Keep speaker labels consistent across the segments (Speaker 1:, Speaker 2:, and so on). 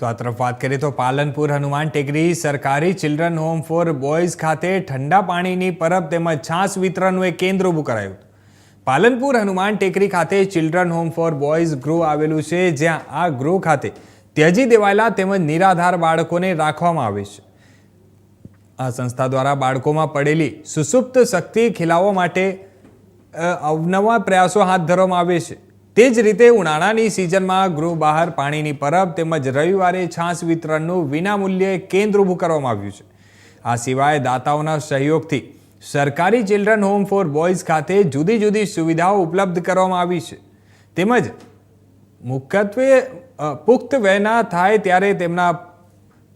Speaker 1: તો આ તરફ વાત કરીએ તો પાલનપુર હનુમાન ટેકરી સરકારી ચિલ્ડ્રન હોમ ફોર બોયઝ ખાતે ઠંડા પાણીની પરબ તેમજ છાશ વિતરણનું એક કેન્દ્ર ઊભું કરાયું પાલનપુર હનુમાન ટેકરી ખાતે ચિલ્ડ્રન હોમ ફોર બોયઝ ગૃહ આવેલું છે, જ્યાં આ ગૃહ ખાતે ત્યજી દેવાયેલા તેમજ નિરાધાર બાળકોને રાખવામાં આવે છે. આ સંસ્થા દ્વારા બાળકોમાં પડેલી સુસુપ્ત શક્તિ ખીલાવવા માટે અવનવા પ્રયાસો હાથ ધરવામાં આવે છે. તે જ રીતે ઉનાળાની સિઝનમાં ગૃહ બહાર પાણીની પરબ તેમજ રવિવારે છાશ વિતરણનું વિનામૂલ્યે કેન્દ્ર ઊભું કરવામાં આવ્યું છે. આ સિવાય દાતાઓના સહયોગથી સરકારી ચિલ્ડ્રન હોમ ફોર બોયઝ ખાતે જુદી જુદી સુવિધાઓ ઉપલબ્ધ કરવામાં આવી છે. તેમજ મુખ્યત્વે પુખ્ત વયના થાય ત્યારે તેમના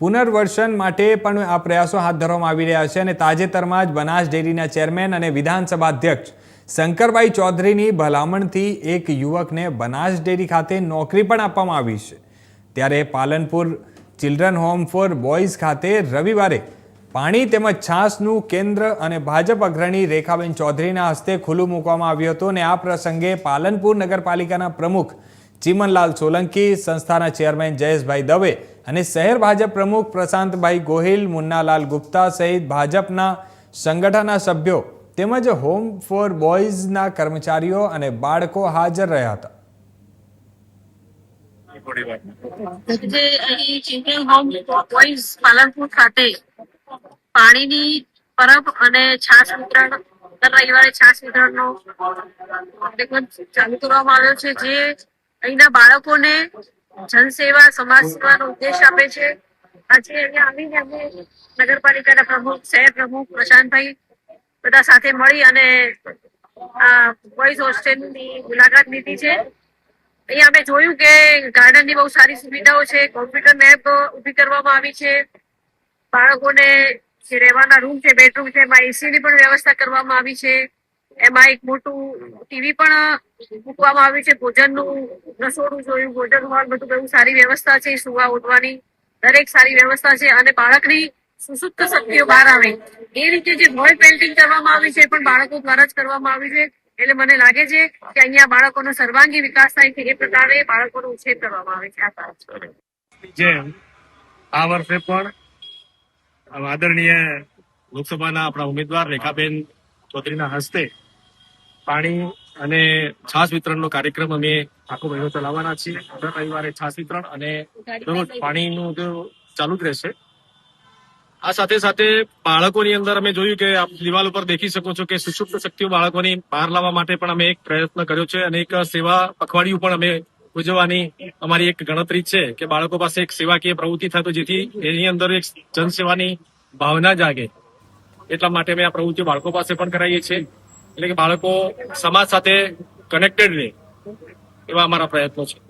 Speaker 1: પુનર્વસન માટે પણ આ પ્રયાસો હાથ ધરવામાં આવી રહ્યા છે અને તાજેતરમાં જ બનાસ ડેરીના ચેરમેન અને વિધાનસભા અધ્યક્ષ શંકરભાઈ ચૌધરીની ભલામણથી એક યુવકને બનાસ ડેરી ખાતે નોકરી પણ આપવામાં આવી છે. ત્યારે Palanpur children home for boys ખાતે રવિવારે પાણી તેમજ છાસનું કેન્દ્ર અને ભાજપ અગ્રણી રેખાબેન ચૌધરીના હસ્તે ખુલ્લું મૂકવામાં આવ્યું હતું અને આ પ્રસંગે પાલનપુર નગરપાલિકાના પ્રમુખ ચીમનલાલ સોલંકી, સંસ્થાના ચેરમેન જયેશભાઈ દવે અને શહેર ભાજપ પ્રમુખ પ્રશાંતભાઈ ગોહિલ, મુન્નાલાલ ગુપ્તા સહિત ભાજપના સંગઠનના સભ્યો તેમજ હોમ ફોર બોયઝના કર્મચારીઓ અને બાળકો હાજર રહ્યા હતા.
Speaker 2: પાલનપુર ખાતે પાણીની પરબ અને છાશ વિતરણ દર રવિવારે છાશ વિતરણનો ચાલુ કરવામાં આવ્યો છે, જે અહીંના બાળકોને જનસેવા, સમાજ સેવાનો ઉદ્દેશ આપે છે. આજે અહીંયા આવીને અમે નગરપાલિકાના પ્રમુખ, શહેર પ્રમુખ પ્રશાંતભાઈ બધા સાથે મળી અને આ બોયઝ હોસ્ટેલની મુલાકાત લીધી છે. અહીંયા અમે જોયું કે ગાર્ડનની બહુ સારી સુવિધાઓ છે. કોમ્પ્યુટર મેપ ઊભી કરવામાં આવી છે. બાળકોને જે રહેવાના રૂમ છે બેડરૂમ છે, એમાં એસી ની પણ વ્યવસ્થા કરવામાં આવી છે. એમાં એક મોટું ટીવી પણ મૂકવામાં આવ્યું છે. ભોજનનું રસોડું જોયું, ભોજન હોલ બધું બહુ સારી વ્યવસ્થા છે. સુવા, ઉઠવાની દરેક સારી વ્યવસ્થા છે અને બાળકની સુસુપ્ત શક્તિઓ બહાર આવે. એ રીતે જે વોલ પેઇન્ટિંગ કરવામાં આવી છે એ પણ બાળકો દ્વારા જ કરવામાં આવી છે. એટલે મને લાગે છે કે અહીંયા બાળકોનો સર્વાંગી વિકાસ થાય છે એ પ્રકારે બાળકોનો ઉછેર કરવામાં આવે છે. આ
Speaker 3: જેમ આ વર્ષે પણ આદરણીય લોકસભાના આપણા ઉમેદવાર રેખાબેન ચૌધરીના હસ્તે પાણી અને છાસ વિતરણનો કાર્યક્રમ અમે આખો મહિનો ચલાવવાના છીએ. દર રવિવારે છાસ વિતરણ અને દરરોજ પાણીનું ચાલુ જ રહેશે આ સાથે સાથે બાળકોની અંદર અમે જોયું કે આપ દિવાલ ઉપર દેખી શકો છો કે સુષુપ્ત શક્તિઓ બાળકોની બહાર લાવવા માટે પણ અમે એક પ્રયત્ન કર્યો છે અને એક સેવા પખવાડિયું પણ અમે ઉજવવાની અમારી એક ગણતરી છે કે બાળકો પાસે એક સેવાકીય પ્રવૃત્તિ થાય તો જેથી એની અંદર એક જનસેવાની ભાવના જાગે. એટલા માટે અમે આ પ્રવૃત્તિઓ બાળકો પાસે પણ કરાવીએ છીએ. એટલે કે બાળકો સમાજ સાથે કનેક્ટેડ રહે એવા અમારા પ્રયત્નો છે.